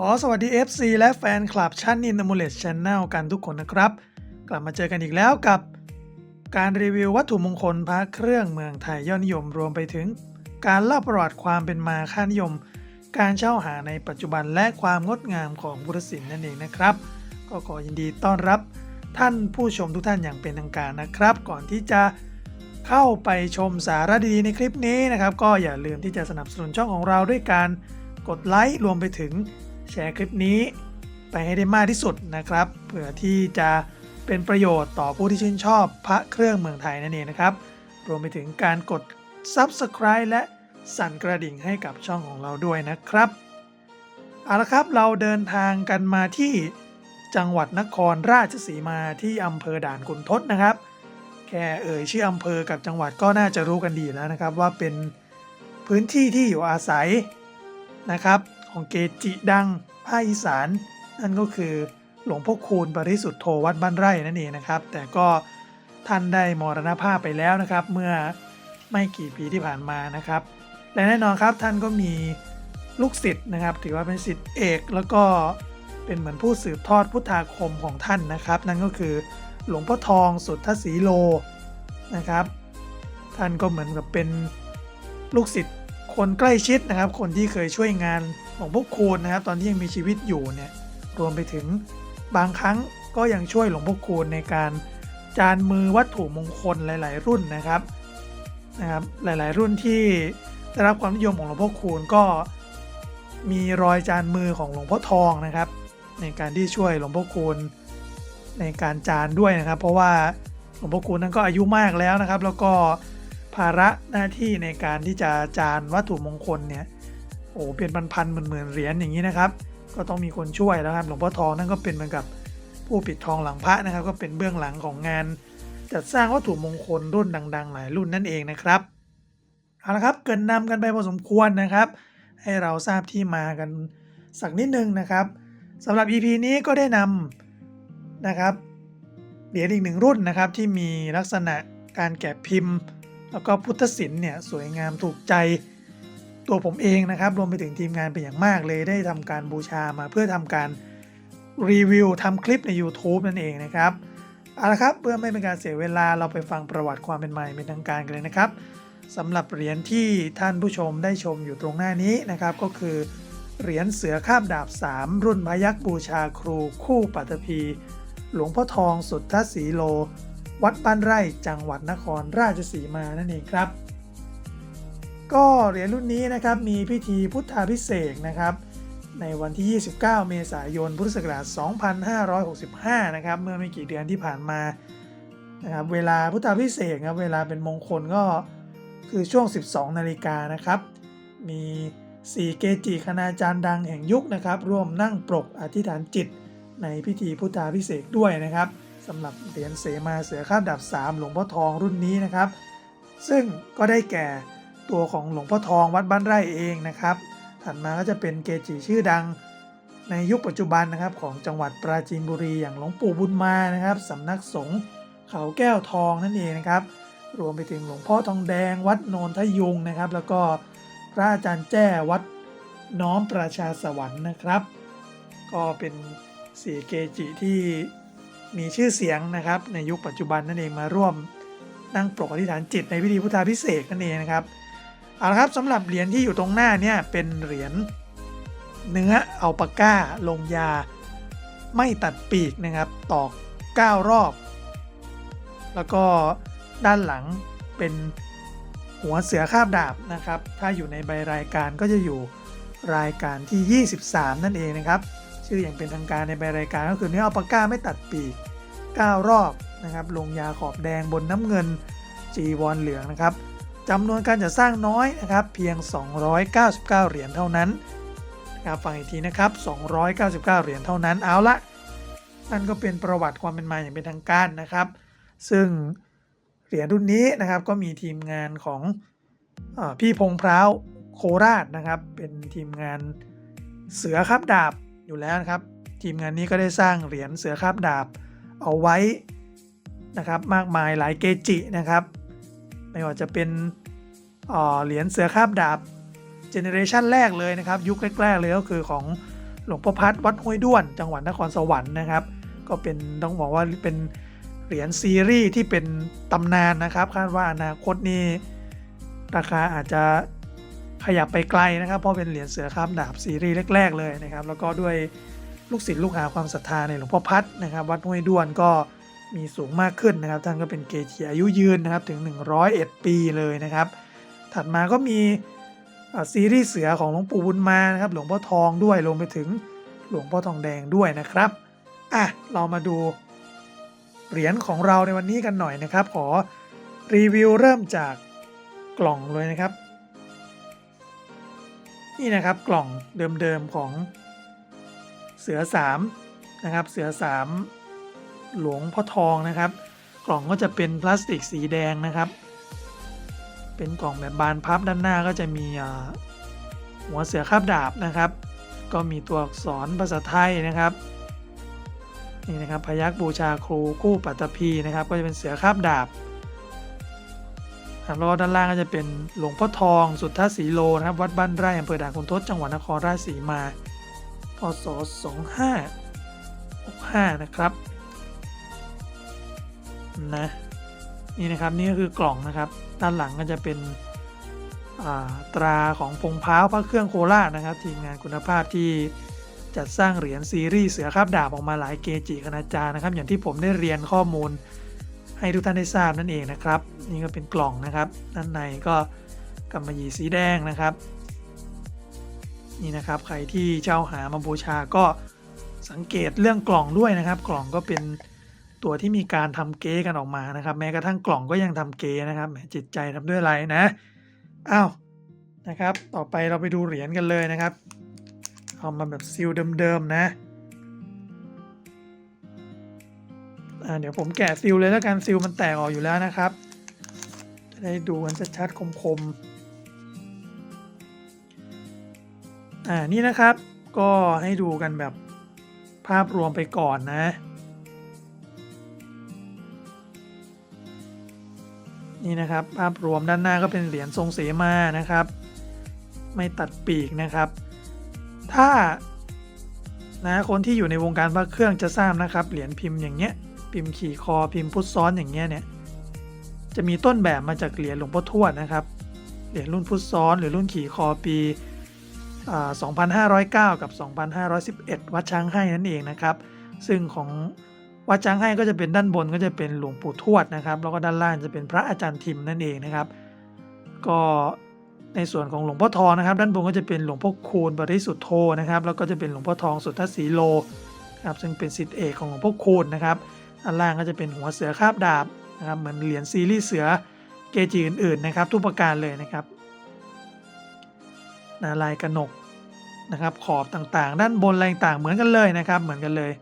ขอสวัสดี FC และแฟนคลับชั้น In the m u l e t Channel กันทุกคนนะครับ กลับมาเจอกันอีกแล้วกับ การรีวิววัตถุมงคลพระเครื่องเมืองไทยยอดนิยมรวมไปถึง การเล่าประวัติความเป็นมาค่านิยม การเช่าหาในปัจจุบันและความงดงามของพุทธศิลป์นั่นเองนะครับ ก็ขอยินดีต้อนรับท่านผู้ชมทุกท่านอย่างเป็นทางการนะครับ ก่อนที่จะเข้าไปชมสาระดีๆในคลิปนี้นะครับ ก็อย่าลืมที่จะสนับสนุนช่องของเราด้วยการกดไลค์รวมไปถึง แชร์คลิปนี้ไปให้ได้มากที่สุดนะครับเพื่อที่จะเป็นประโยชน์ต่อผู้ที่ชื่นชอบพระเครื่องเมืองไทยนั่นเองนะครับ รวมไปถึงการกด Subscribe และสั่นกระดิ่งให้กับช่องของเราด้วยนะครับเอาละครับเราเดินทางกันมาที่จังหวัดนครราชสีมาที่อำเภอด่านขุนทดนะครับ แค่เอ่ยชื่ออำเภอกับจังหวัดก็น่าจะรู้กันดีแล้วนะครับ ว่าเป็นพื้นที่ที่อยู่อาศัยนะครับ ของเกจิดังภาคอีสาน นั่นก็คือหลวงพ่อคูณปริสุทธโธวัดบ้านไร่นั่นเองนะครับ แต่ก็ท่านได้มรณภาพไปแล้วนะครับ เมื่อไม่กี่ปีที่ผ่านมานะครับ และแน่นอนครับท่านก็มีลูกศิษย์นะครับ ถือว่าเป็นศิษย์เอกแล้วก็เป็นเหมือนผู้สืบทอดพุทธาคมของท่านนะครับ นั่นก็คือหลวงพ่อทองสุทธศีโลนะครับ ท่านก็เหมือนกับเป็นลูกศิษย์คนใกล้ชิดนะครับ คนที่เคยช่วยงาน หลวงพ่อคูณนะครับตอนที่ยังมีชีวิตอยู่เนี่ยรวมไปถึงบางครั้งก็ยังช่วยหลวงพ่อคูณในการจานมือวัตถุมงคลหลาย ๆ รุ่นนะครับนะครับหลาย ๆ รุ่นที่ได้รับความนิยมของหลวงพ่อคูณก็มีรอยจานมือของหลวงพ่อทองนะครับ ในการที่ช่วยหลวงพ่อคูณในการจานด้วยนะครับ เพราะว่าหลวงพ่อคูณนั้นก็อายุมากแล้วนะครับ แล้วก็ภาระหน้าที่ในการที่จะจานวัตถุมงคลเนี่ย อ้เป็นพันๆหมื่นๆเหรียญอย่างนี้นะครับ ก็ต้องมีคนช่วยแล้วครับหลวงพ่อทองนั่นก็เป็นเหมือนกับผู้ปิดทองหลังพระนะครับ ก็เป็นเบื้องหลังของงาน จัดสร้างวัตถุมงคลรุ่นดัง ๆ หลายรุ่นนั่นเองนะครับเอาละครับเกินนำกันไปพอสมควรนะครับ ให้เราทราบที่มากันสักนิดนึงนะครับสำหรับ EP นี้ก็ได้นำนะครับเหรียญอีกหนึ่งรุ่นนะครับที่มีลักษณะการแกะพิมพ์ แล้วก็พุทธศิลป์เนี่ยสวยงามถูกใจ ตัวผมเองนะครับรวมไปถึงทีมงานเป็นอย่างมากเลยได้ทำการบูชามาเพื่อทำการรีวิวทำคลิปใน YouTube นั่นเองนะครับเอาละครับเพื่อไม่เป็นการเสียเวลาเราไปฟังประวัติความเป็นมาเป็นทางการกันเลยนะครับสำหรับเหรียญที่ท่านผู้ชมได้ชมอยู่ตรงหน้านี้นะครับ ก็คือเหรียญเสือข้ามดาบ 3 รุ่นพยักบูชาครูคู่ปัตภีหลวงพ่อทองสุทธศรีโล วัดบ้านไร่จังหวัดนครราชสีมานั่นเองครับ ก็เหรียญรุ่นนี้นะครับมีพิธีพุทธาพิเศษนะครับ ในวันที่ 29 เมษายนพุทธศักราช 2565 นะครับ เมื่อไม่กี่เดือนที่ผ่านมานะครับเวลาพุทธาพิเศษครับเวลาเป็นมงคลก็คือช่วง 12 นาฬิกานะครับ มี 4 เกจิคณาจารย์ดังแห่งยุคนะครับ ร่วมนั่งปรกอธิษฐานจิตในพิธีพุทธาพิเศษด้วยนะครับสำหรับเหรียญเสมาเสือข้ามดับ3 หลวงพ่อทองรุ่นนี้นะครับ ซึ่งก็ได้แก่ ตัวของหลวงพ่อทองวัดบ้านไร่เองนะครับ ถัดมาก็จะเป็นเกจิชื่อดังในยุคปัจจุบันนะครับของจังหวัดปราจีนบุรีอย่างหลวงปู่บุญมานะครับสำนักสงฆ์เขาแก้วทองนั่นเองนะครับ รวมไปถึงหลวงพ่อทองแดง วัดโนนทยุงนะครับ แล้วก็พระอาจารย์แจ้วัดน้อมประชาสวรรค์นะครับ ก็เป็นสี่เกจิที่มีชื่อเสียงนะครับ ในยุคปัจจุบันนั่นเองมาร่วมนั่งปลกอธิษฐานจิตในพิธีพุทธาพิเศษนั่นเองนะครับ เอาละครับสำหรับเหรียญที่อยู่ตรงหน้าเนี่ยเป็นเหรียญเนื้ออัลปาก้าลงยาไม่ตัดปีกนะครับตอก 9 รอบ แล้วก็ด้านหลังเป็นหัวเสือคาบดาบนะครับ ถ้าอยู่ในใบรายการก็จะอยู่รายการที่ 23 นั่นเองนะครับ ชื่ออย่างเป็นทางการในใบรายการก็คือเนื้ออัลปาก้าไม่ตัดปีก 9 รอบนะครับ ลงยาขอบแดงบนน้ำเงินจีวรเหลืองนะครับ จำนวนการจัดสร้างน้อยนะครับ เพียง 299 เหรียญเท่านั้นนะครับฟังอีกทีนะครับ 299 เหรียญเท่านั้นเอาละนั่นก็เป็นประวัติความเป็นมาอย่างเป็นทางการนะครับ ซึ่งเหรียญรุ่นนี้นะครับก็มีทีมงานของอพี่พงพร้าวโคราชนะครับ เป็นทีมงานเสือคาบดาบอยู่แล้วนะครับ ทีมงานนี้ก็ได้สร้างเหรียญเสือคาบดาบเอาไว้นะครับมากมายหลายเกจินะครับ ไม่ว่าจะเป็นเหรียญเสือคาบดาบเจเนเรชันแรกเลยนะครับ ยุคแรกๆเลยก็คือของหลวงพ่อพัดวัดห้วยด้วน จังหวัดนครสวรรค์นะครับ ก็เป็นต้องบอกว่าเป็นเหรียญซีรีส์ที่เป็นตำนานนะครับคาดว่าอนาคตนี้ราคาอาจจะขยับไปไกลนะครับ เพราะเป็นเหรียญเสือข้ามดาบซีรีส์แรก ๆ เลยนะครับ แล้วก็ด้วยลูกศิษย์ลูกหาความศรัทธาในหลวงพ่อพัดนะครับ วัดห้วยด้วนก็ มีสูงมากขึ้นนะครับ ท่านก็เป็นเกจิอายุยืนนะครับถึง 101 ปีเลยนะครับ ถัดมาก็มีซีรีส์เสือของหลวงปู่บุญมานะครับ หลวงพ่อทองด้วยรวมไปถึงหลวงพ่อทองแดงด้วยนะครับอะเรามาดูเหรียญของเราในวันนี้กันหน่อยนะครับ ขอรีวิวเริ่มจากกล่องเลยนะครับ นี่นะครับกล่องเดิมๆของเสือสามนะครับ เสือสาม หลวงพ่อทองนะครับ กล่องก็จะเป็นพลาสติกสีแดงนะครับ เป็นกล่องแบบบานพับด้านหน้าก็จะมีหัวเสือคาบดาบนะครับ ก็มีตัวอักษรภาษาไทยนะครับนี่นะครับพยักบูชาครูคู่ปัตตภีนะครับ ก็จะเป็นเสือคาบดาบครับแล้วด้านล่างก็จะเป็นหลวงพ่อทอง สุทธสีโลนะครับวัดบ้านไร่อำเภอด่านคุณทศจังหวัดนครราชสีมาพศ2565 นะครับ นะนี่นะครับนี่ก็คือกล่องนะครับ ด้านหลังก็จะเป็นตราของพงพร้าวพระเครื่องโคราชนะครับ ทีมงานคุณภาพที่จัดสร้างเหรียญซีรีส์เสือคาบดาบออกมาหลายเกจิคณาจารย์นะครับ อย่างที่ผมได้เรียนข้อมูลให้ทุกท่านได้ทราบนั่นเองนะครับ นี่ก็เป็นกล่องนะครับด้านในก็กำมะหยี่สีแดงนะครับ นี่นะครับใครที่เช่าหามาบูชาก็สังเกตเรื่องกล่องด้วยนะครับ กล่องก็เป็น ตัวที่มีการทำเก๊กันออกมานะครับ แม้กระทั่งกล่องก็ยังทำเก๊นะครับจิตใจทำด้วยอะไรนะอ้าวนะครับ ต่อไปเราไปดูเหรียญกันเลยนะครับ เอามาแบบซีลเดิมๆนะอ่าเดี๋ยวผมแกะซีลเลยแล้วกันซีลมันแตกออกอยู่แล้วนะครับ จะได้ดูกันชัดๆคมๆอ่านี่นะครับก็ให้ดูกันแบบภาพรวมไปก่อนนะ นี่นะครับ ภาพรวมด้านหน้าก็เป็นเหรียญทรงเสมานะครับ ไม่ตัดปีกนะครับ ถ้านะคนที่อยู่ในวงการพระเครื่องจะทราบนะครับ เหรียญพิมพ์อย่างเงี้ย พิมพ์ขี่คอพิมพ์พุทธซ้อนอย่างเงี้ยเนี่ยจะมีต้นแบบมาจากเหรียญหลวงพ่อทวดนะครับ เหรียญรุ่นพุทธซ้อนหรือรุ่นขี่คอปีอ่า2509 กับ 2511 วัดช้างให้นั่นเองนะครับ ซึ่งของ วัดช้างให้ก็จะเป็นด้านบนก็จะเป็นหลวงปู่ทวดนะครับ แล้วก็ด้านล่างจะเป็นพระอาจารย์ทิมนั่นเองนะครับ ก็ในส่วนของหลวงพ่อทองนะครับ ด้านบนก็จะเป็นหลวงพ่อคูณบริสุทธโธนะครับ แล้วก็จะเป็นหลวงพ่อทองสุทธสีโลครับซึ่งเป็นศิษย์เอกของหลวงพ่อคูณนะครับด้านล่างก็จะเป็นหัวเสือคาบดาบนะครับเหมือนเหรียญซีรีส์เสือเกจิอื่นๆนะครับ ทุกประการเลยนะครับนาลายกระหนกนะครับขอบต่างๆ ด้านบนอะไรต่างเหมือนกันเลยนะครับ เหมือนกันเลย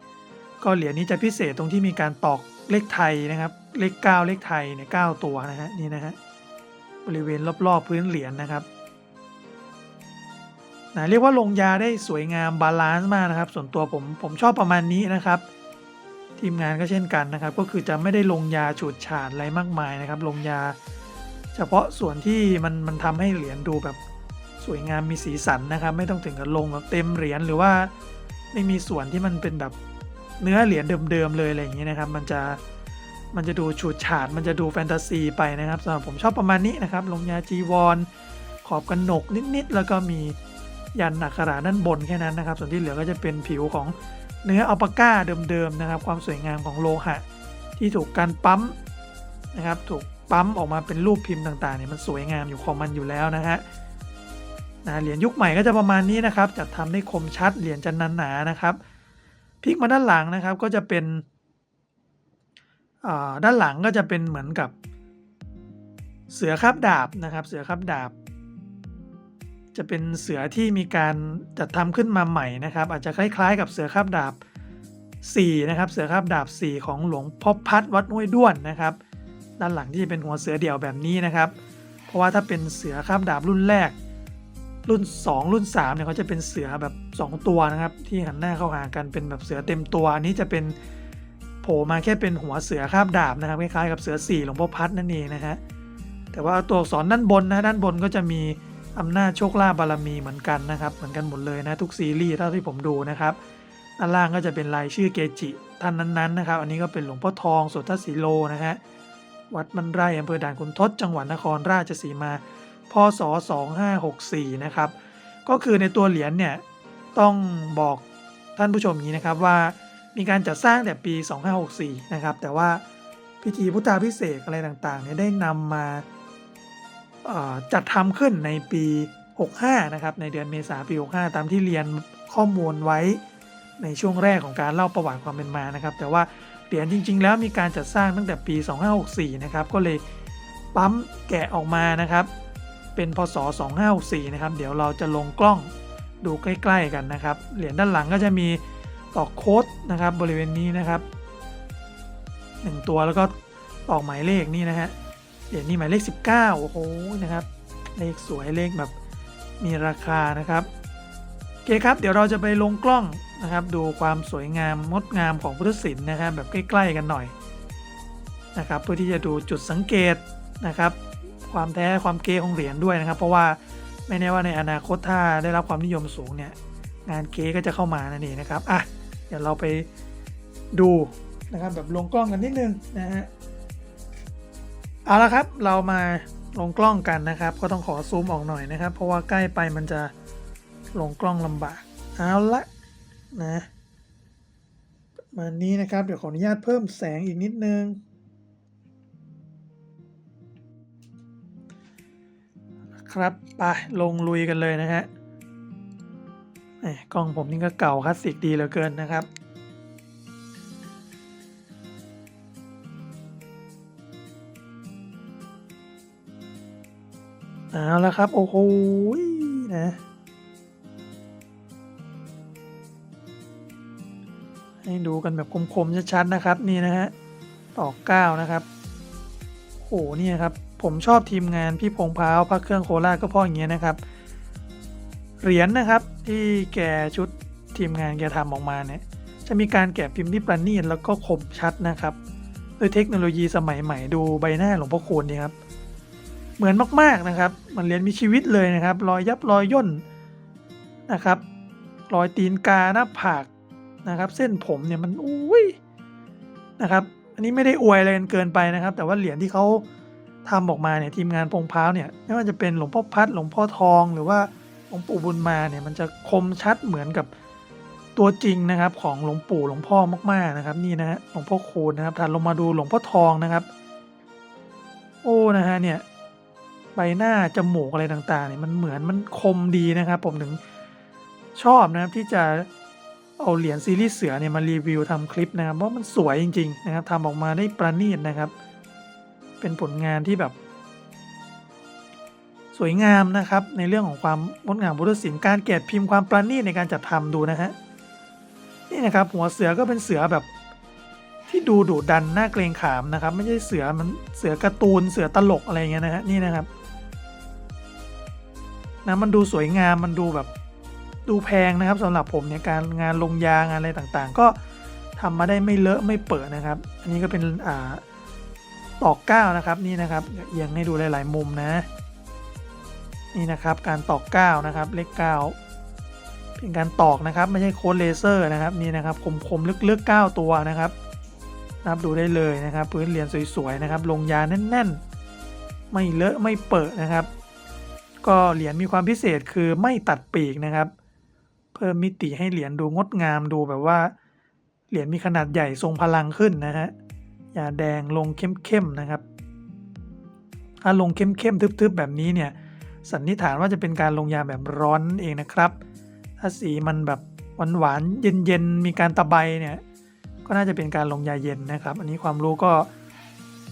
ก็เหรียญนี้จะพิเศษตรงที่มีการตอกเลขไทยนะครับ เลข 9 เลขไทยเนี่ยเก้าตัวนะฮะนี่นะฮะบริเวณรอบๆพื้นเหรียญนะครับนะเรียกว่าลงยาได้สวยงามบาลานซ์มากนะครับ ส่วนตัวผมผมชอบประมาณนี้นะครับ ทีมงานก็เช่นกันนะครับ ก็คือจะไม่ได้ลงยาฉูดฉาดอะไรมากมายนะครับ ลงยา เฉพาะส่วนที่มันมันทำให้เหรียญดูแบบสวยงามมีสีสันนะครับ ไม่ต้องถึงกับลงแบบเต็มเหรียญหรือว่าไม่มีส่วนที่มันเป็นแบบ เนื้อเหรียญเดิมๆเลยอะไรอย่างนี้นะครับ มันจะมันจะดูฉูดฉาด มันจะดูแฟนตาซีไปนะครับสำหรับผมชอบประมาณนี้นะครับ ลงยาจีวร ขอบกันหนกนิดๆ แล้วก็มียันอักขระด้านบนแค่นั้นนะครับ ส่วนที่เหลือก็จะเป็นผิวของเนื้ออัลปาก้าเดิมๆนะครับ ความสวยงามของโลหะ ที่ถูกการปั๊มนะครับ ถูกปั๊มออกมาเป็นรูปพิมพ์ต่างๆเนี่ยมันสวยงามอยู่ของมันอยู่แล้วนะฮะนะเหรียญยุคใหม่ก็จะประมาณนี้นะครับจัดทำได้คมชัดเหรียญจะนันหนานะครับ พลิกมาด้านหลังนะครับก็จะเป็นด้านหลังก็จะเป็นเหมือนกับเสือคาบดาบนะครับ เสือคาบดาบ จะเป็นเสือที่มีการจัดทำขึ้นมาใหม่นะครับ อาจจะคล้าย ๆ กับเสือคาบดาบ4นะครับ เสือคาบดาบ 4 ของหลวงพ่อพัดวัดห้วยด้วนนะครับ ด้านหลังที่จะเป็นหัวเสือเดี่ยวแบบนี้นะครับ เพราะว่าถ้าเป็นเสือคาบดาบรุ่นแรก รุ่น 2 รุ่น3เนี่ยเขาจะเป็นเสือแบบ 2 ตัวนะครับ ที่หันหน้าเข้าหากันเป็นแบบเสือเต็มตัวอันนี้จะเป็นโผล่มาแค่เป็นหัวเสือคาบดาบนะครับคล้ายๆกับเสือ4หลวงพ่อพัดนั่นเองนะฮะแต่ว่าตัวอักษรด้านบนนะด้านบนก็จะมีอำนาจโชคลาภบารมีเหมือนกันนะครับ เหมือนกันหมดเลยนะทุกซีรีส์เท่าที่ผมดูนะครับด้านล่างก็จะเป็นรายชื่อเกจิท่านนั้นๆนะครับ อันนี้ก็เป็นหลวงพ่อทองโสตสีโลนะฮะวัดมันไร่อำเภอด่านขุนทดจังหวัดนครราชสีมา พศ 2564 นะครับ ก็คือในตัวเหรียญเนี่ยต้องบอกท่านผู้ชมนี้นะครับว่ามีการจัดสร้างแต่ปี 2564 นะครับ แต่ว่าพิธีพุทธาพิเศษอะไรต่างๆเนี่ยได้นำมาจัดทำขึ้นในปี 65 นะครับ ในเดือนเมษาปี 65 ตามที่เรียนข้อมูลไว้ในช่วงแรกของการเล่าประวัติความเป็นมานะครับ แต่ว่าเหรียญจริง ๆ แล้วมีการจัดสร้างตั้งแต่ปี 2564 นะครับ ก็เลยปั๊มแกะออกมานะครับ เป็นพศ 2564 นะครับ เดี๋ยวเราจะลงกล้องดูใกล้ ๆ กันนะครับ เหรียญด้านหลังก็จะมีตอกโค้ดนะครับบริเวณนี้นะครับ 1 ตัวแล้วก็ตอกหมายเลขนี่นะฮะ เหรียญนี้หมายเลข 19 โอ้โหนะครับ เลขสวยเลขแบบมีราคานะครับโอเคครับ เดี๋ยวเราจะไปลงกล้องนะครับ ดูความสวยงามงดงามของพุทธศิลป์นะครับแบบใกล้ ๆ กันหน่อยนะครับ เพื่อที่จะดูจุดสังเกตนะครับ ความแท้ความเก๋ของเหรียญด้วยนะครับ เพราะว่าไม่แน่ว่าในอนาคตถ้าได้รับความนิยมสูงเนี่ยงานเก๋ก็จะเข้ามานั่นเองนะครับอะเดี๋ยวเราไปดูนะครับแบบลงกล้องกันนิดนึงนะฮะเอาละครับเรามาลงกล้องกันนะครับ ก็ต้องขอซูมออกหน่อยนะครับ เพราะว่าใกล้ไปมันจะลงกล้องลำบากเอาละนะมานี้นะครับ เดี๋ยวขออนุญาตเพิ่มแสงอีกนิดนึง ครับ ไป ลงลุยกันเลยนะฮะกล้องผมนี่ก็เก่าคลาสสิกดีเหลือเกินนะครับเอาละครับ โอ้โหนะให้ดูกันแบบคมๆชัดๆนะครับ นี่นะฮะตอกเก้านะครับ หเนี่ยครับผมชอบทีมงานพี่พงษ์พร้าวพักเครื่องโคราชก็เพราะอย่างเงี้ยนะครับ เหรียญนะครับที่แกชุดทีมงานแกทำออกมาเนี่ยจะมีการแกะพิมพ์ที่ประณีตแล้วก็คมชัดนะครับด้วยเทคโนโลยีสมัยใหม่ดูใบหน้าหลวงพ่อคูณนี่ครับเหมือนมากๆนะครับ มันเรียนมีชีวิตเลยนะครับ รอยยับรอยย่นนะครับ รอยตีนกาหน้าผากนะครับ เส้นผมเนี่ยมันอุ้ยนะครับ อันนี้ไม่ได้อวยอะไรกันเกินไปนะครับ แต่ว่าเหรียญที่เขาทำออกมาเนี่ยทีมงานพงพร้าวเนี่ยไม่ว่าจะเป็นหลวงพ่อพัดหลวงพ่อทองหรือว่าหลวงปู่บุญมาเนี่ยมันจะคมชัดเหมือนกับตัวจริงนะครับ ของหลวงปู่หลวงพ่อมากๆนะครับ นี่นะฮะหลวงพ่อคูณนะครับถัดลงมาดูหลวงพ่อทองนะครับ โอ้นะฮะเนี่ยใบหน้าจมูกอะไรต่างๆเนี่ยมันเหมือนมันคมดีนะครับ ผมถึงชอบนะครับที่จะ เอาเหรียญซีรีส์เสือเนี่ยมารีวิวทำคลิปนะครับเพราะมันสวยจริงๆนะครับทำออกมาได้ประณีตนะครับ เป็นผลงานที่แบบ สวยงามนะครับ ในเรื่องของความงดงามพุทธศิลป์การแกะพิมพ์ความประณีตในการจัดทำดูนะฮะนี่นะครับหัวเสือก็เป็นเสือแบบที่ดูดุดันน่าเกรงขามนะครับ ไม่ใช่เสือมันเสือการ์ตูนเสือตลกอะไรเงี้ยนะฮะนี่นะครับนะมันดูสวยงามมันดูแบบ ดูแพงนะครับสำหรับผมเนี่ยการงานลงยางานอะไรต่างๆ ก็ทำมาได้ไม่เลอะไม่เปิดนะครับ อันนี้ก็เป็นอ่าตอกก้านะครับนี่นะครับเดี๋ยวเอียงให้ดูหลายๆมุมนะ นี่นะครับการตอกก้านะครับ เลขเก้าเป็นการตอกนะครับ ไม่ใช่โค้ดเลเซอร์นะครับนี่นะครับคมๆลึกๆ9ตัวนะครับนับดูได้เลยนะครับ พื้นเหรียญสวยๆนะครับ ลงยาแน่นๆ ไม่เลอะไม่เปิดนะครับ ก็เหรียญมีความพิเศษคือไม่ตัดปีกนะครับ เพิ่มมิติให้เหรียญดูงดงามดูแบบว่า เหรียญมีขนาดใหญ่ทรงพลังขึ้นนะฮะยาแดงลงเข้มๆนะครับถ้าลงเข้มๆทึบๆแบบนี้เนี่ยสันนิษฐานว่าจะเป็นการลงยาแบบร้อนเองนะครับ ถ้าสีมันแบบหวานๆเย็นๆมีการตะไบเนี่ยก็น่าจะเป็นการลงยาเย็นนะครับ อันนี้ความรู้ก็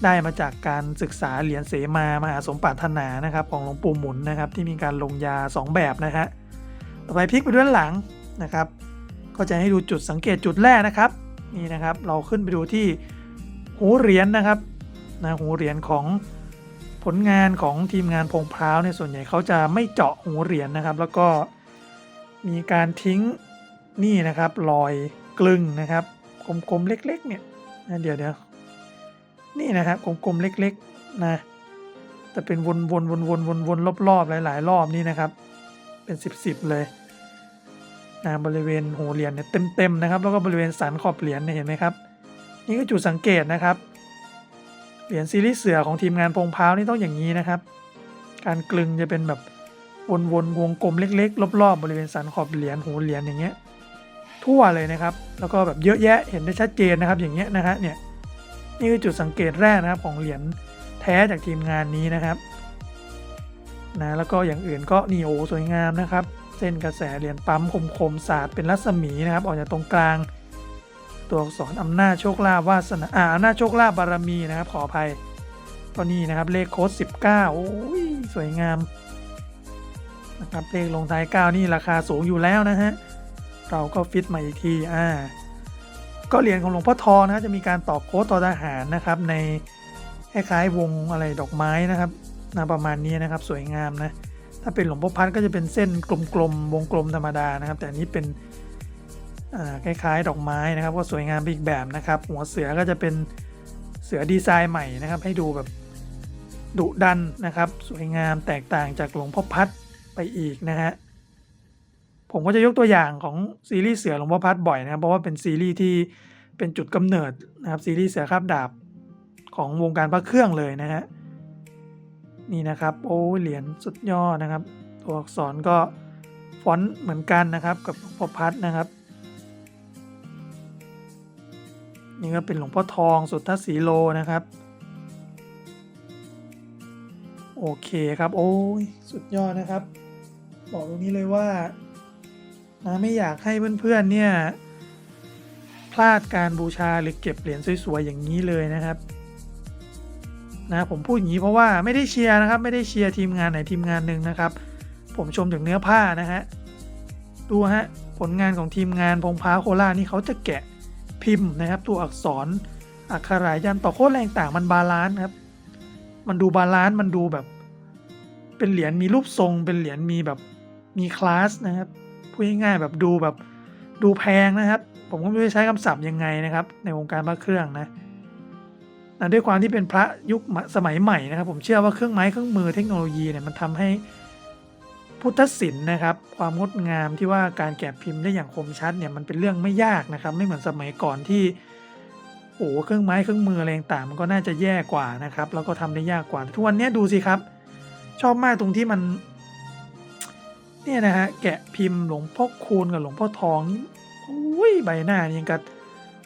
ได้มาจากการศึกษาเหรียญเสมามหาสมปรารถนานะครับ ของหลวงปู่หมุนนะครับ ที่มีการลงยา 2 แบบนะฮะ ต่อไปพลิกไปด้านหลังนะครับ ก็จะให้ดูจุดสังเกตจุดแรกนะครับนี่นะครับ เราขึ้นไปดูที่หูเหรียญนะครับนะหูเหรียญของผลงานของทีมงานพงพร้าวเนี่ยส่วนใหญ่เขาจะไม่เจาะหูเหรียญนะครับ แล้วก็มีการทิ้งนี่นะครับรอยกลึงนะครับกลมๆเล็กๆเนี่ยนะเดี๋ยวเดี๋ยวนี่นะครับกลมๆเล็กๆนะจะเป็นวนวนวนวนวนวนรอบๆหลาย ๆ รอบนี่นะครับ เป็นสิบสิบเลยนะบริเวณหูเหรียญเนี่ยเต็มๆนะครับ แล้วก็บริเวณสันขอบเหรียญเนี่ยเห็นไหมครับ นี่ก็จุดสังเกตนะครับ เหรียญซีรีส์เสือของทีมงานพงพาวนี่ต้องอย่างนี้นะครับ การกลึงจะเป็นแบบวนๆวงกลมเล็กๆ รอบๆ บริเวณสันขอบเหรียญหูเหรียญอย่างเงี้ยทั่วเลยนะครับ แล้วก็แบบเยอะแยะเห็นได้ชัดเจนนะครับ อย่างเงี้ยนะฮะเนี่ยนี่คือจุดสังเกตแรกนะครับของเหรียญแท้จากทีมงานนี้นะครับ นะแล้วก็อย่างอื่นก็นี่โอ้สวยงามนะครับ เส้นกระแสเหรียญปั๊มคมๆสาดเป็นรัศมีนะครับออกจากตรงกลาง ตัวอักษรอำนาจโชคลาภวาสนาอ่าอำนาจโชคลาภบารมีนะครับขออภัยก็นี่นะครับเลขโค้ด19 โอ้ยสวยงามนะครับเลขลงท้าย 9 นี่ราคาสูงอยู่แล้วนะฮะเราก็ฟิตมาอีกทีอ่าก็เหรียญของหลวงพ่อทองนะจะมีการต่อโค้ดต่อทหารนะครับในคล้ายๆวงอะไรดอกไม้นะครับ นะประมาณนี้นะครับสวยงามนะถ้าเป็นหลวงพ่อพัดก็จะเป็นเส้นกลมๆวงกลมธรรมดานะครับ แต่อันนี้เป็นคล้ายๆดอกไม้นะครับ ก็สวยงามไปอีกแบบนะครับ หัวเสือก็จะเป็นเสือดีไซน์ใหม่นะครับ ให้ดูแบบดุดันนะครับ สวยงามแตกต่างจากหลวงพ่อพัดไปอีกนะฮะผมก็จะยกตัวอย่างของซีรีส์เสือหลวงพ่อพัดบ่อยนะครับ เพราะว่าเป็นซีรีส์ที่เป็นจุดกำเนิดนะครับซีรีส์เสือคาบดาบของวงการพระเครื่องเลยนะฮะ นี่นะครับโอ้เหรียญสุดยอดนะครับ ตัวอักษรก็ฟอนต์เหมือนกันนะครับกับหลวงพ่อพัดนะครับ นี่ก็เป็นหลวงพ่อทองสุทธสีโลนะครับ โอเคครับโอ้ยสุดยอดนะครับ บอกตรงนี้เลยว่านะไม่อยากให้เพื่อนๆเนี่ยพลาดการบูชาหรือเก็บเหรียญสวยๆอย่างนี้เลยนะครับ นะผมพูดอย่างนี้เพราะว่าไม่ได้เชียร์นะครับ ไม่ได้เชียร์ทีมงานไหนทีมงานหนึ่งนะครับ ผมชมถึงเนื้อผ้านะฮะดูฮะผลงานของทีมงานพงพ้าโครานี่เขาจะแกะพิมพ์นะครับ ตัวอักษรอักขรายันต่อโคตรแรงต่างมันบาลานซ์ครับ มันดูบาลานซ์มันดูแบบ เป็นเหรียญมีรูปทรง เป็นเหรียญมีแบบมีคลาสนะครับพูดง่ายๆแบบดูแบบดูแพงนะครับ ผมก็ไม่รู้จะใช้คำศัพท์ยังไงนะครับ ในวงการพระเครื่องนะ นะด้วยความที่เป็นพระยุคสมัยใหม่นะครับ ผมเชื่อว่าเครื่องไม้เครื่องมือเทคโนโลยีเนี่ยมันทำให้พุทธศิลป์นะครับ ความงดงามที่ว่าการแกะพิมพ์ได้อย่างคมชัดเนี่ยมันเป็นเรื่องไม่ยากนะครับ ไม่เหมือนสมัยก่อนที่โอ้เครื่องไม้เครื่องมืออะไรต่างมันก็น่าจะแย่กว่านะครับ แล้วก็ทำได้ยากกว่าทุกวันนี้ดูสิครับ ชอบมากตรงที่มันเนี่ยนะฮะแกะพิมพ์หลวงพ่อคูณกับหลวงพ่อทองนี่โอ้ยใบหน้านี่ยังกับ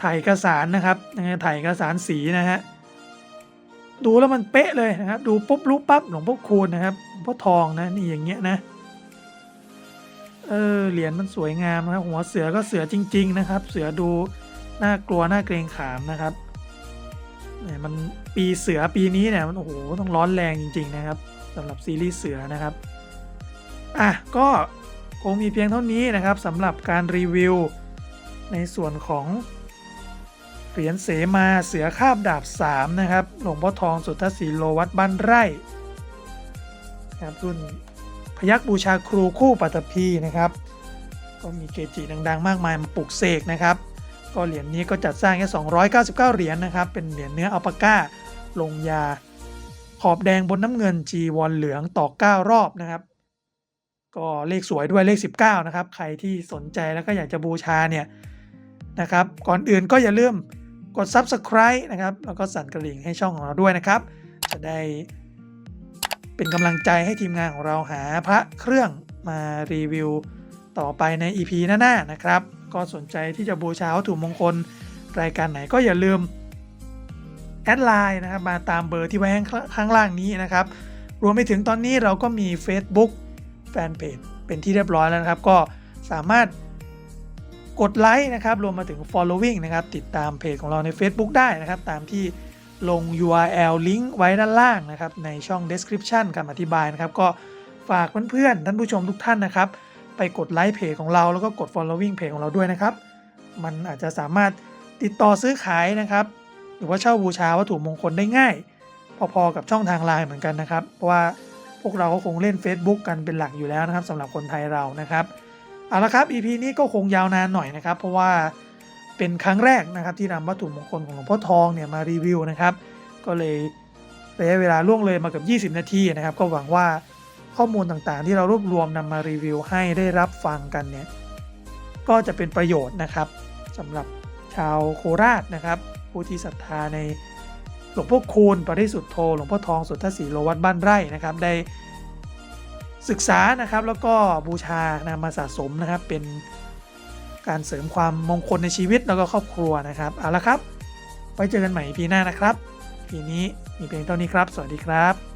ถ่ายเอกสารนะครับยังไงถ่ายเอกสารสีนะฮะ ดูแล้วมันเป๊ะเลยนะครับ ดูปุ๊บรู้ปั๊บหลวงพ่อคูณนะครับหลวงพ่อทองนะนี่อย่างเงี้ยนะเออเหรียญมันสวยงามนะครับหัวเสือก็เสือจริง ๆ นะครับ เสือดูน่ากลัวน่าเกรงขามนะครับเนี่ยมันปีเสือปีนี้เนี่ยมันโอ้โหต้องร้อนแรงจริง ๆ นะครับสำหรับซีรีส์เสือนะครับอะก็คงมีเพียงเท่านี้นะครับสำหรับการรีวิวในส่วนของ เหรียญเสมาเสือคาบดาบ 3 นะครับ หลวงพ่อทองสุทธศีโลวัดบ้านไร่ครับรุ่นพยักบูชาครูคู่ปัตตภีนะครับ ก็มีเกจิดัง ๆ มากมายมาปลุกเสกนะครับ ก็เหรียญนี้ก็จัดสร้างแค่299 เหรียญนะครับ เป็นเหรียญเนื้ออัลปาก้า ลงยา ขอบแดงบนน้ำเงินจีวรเหลืองต่อ 9 รอบนะครับ ก็เลขสวยด้วยเลข 19 นะครับ ใครที่สนใจแล้วก็อยากจะบูชาเนี่ยนะครับ ก่อนอื่นก็อย่าลืม กด Subscribe นะครับ แล้วก็สั่นกระดิ่งให้ช่องของเราด้วยนะครับ จะได้เป็นกำลังใจให้ทีมงานของเราหาพระเครื่องมารีวิวต่อไปใน EP หน้าๆนะครับ ก็สนใจที่จะบูชาวัตถุมงคลรายการไหนก็อย่าลืมแอดไลน์นะครับมาตามเบอร์ที่ไว้ข้างล่างนี้นะครับ รวมไปถึงตอนนี้เราก็มี Facebook แฟนเพจเป็นที่เรียบร้อยแล้วนะครับ ก็สามารถ กดไลค์นะครับรวมมาถึง following นะครับติดตามเพจของเราใน Facebook ได้นะครับ ตามที่ลง URL ลิงก์ไว้ด้านล่างนะครับในช่อง description คำอธิบายนะครับ ก็ฝากเพื่อนๆท่านผู้ชมทุกท่านนะครับ ไปกดไลค์เพจของเราแล้วก็กด following เพจของเราด้วยนะครับ มันอาจจะสามารถติดต่อซื้อขายนะครับ หรือว่าเช่าบูชาวัตถุมงคลได้ง่าย พอๆกับช่องทางไลน์เหมือนกันนะครับ เพราะว่าพวกเราก็คงเล่น Facebook กันเป็นหลักอยู่แล้วนะครับสำหรับคนไทยเรานะครับ เอาละครับ EP นี้ก็คงยาวนานหน่อยนะครับ เพราะว่าเป็นครั้งแรกนะครับที่นำวัตถุมงคลของหลวงพ่อทองเนี่ยมารีวิวนะครับ ก็เลยระยะเวลาล่วงเลยมาเกือบ20 นาทีนะครับ ก็หวังว่าข้อมูลต่างๆ ที่เรารวบรวมนำมารีวิวให้ได้รับฟังกันเนี่ยก็จะเป็นประโยชน์นะครับสำหรับชาวโคราชนะครับ ผู้ที่ศรัทธาในหลวงพ่อคูณปริสุทธโธหลวงพ่อทองสุทธศรีโลวัดบ้านไร่นะครับ ได้ ศึกษานะครับแล้วก็บูชานะมาสะสมนะครับ เป็นการเสริมความมงคลในชีวิตแล้วก็ครอบครัวนะครับเอาละครับ ไว้เจอกันใหม่ปีหน้านะครับปีนี้มีเพียงเท่านี้ครับ สวัสดีครับ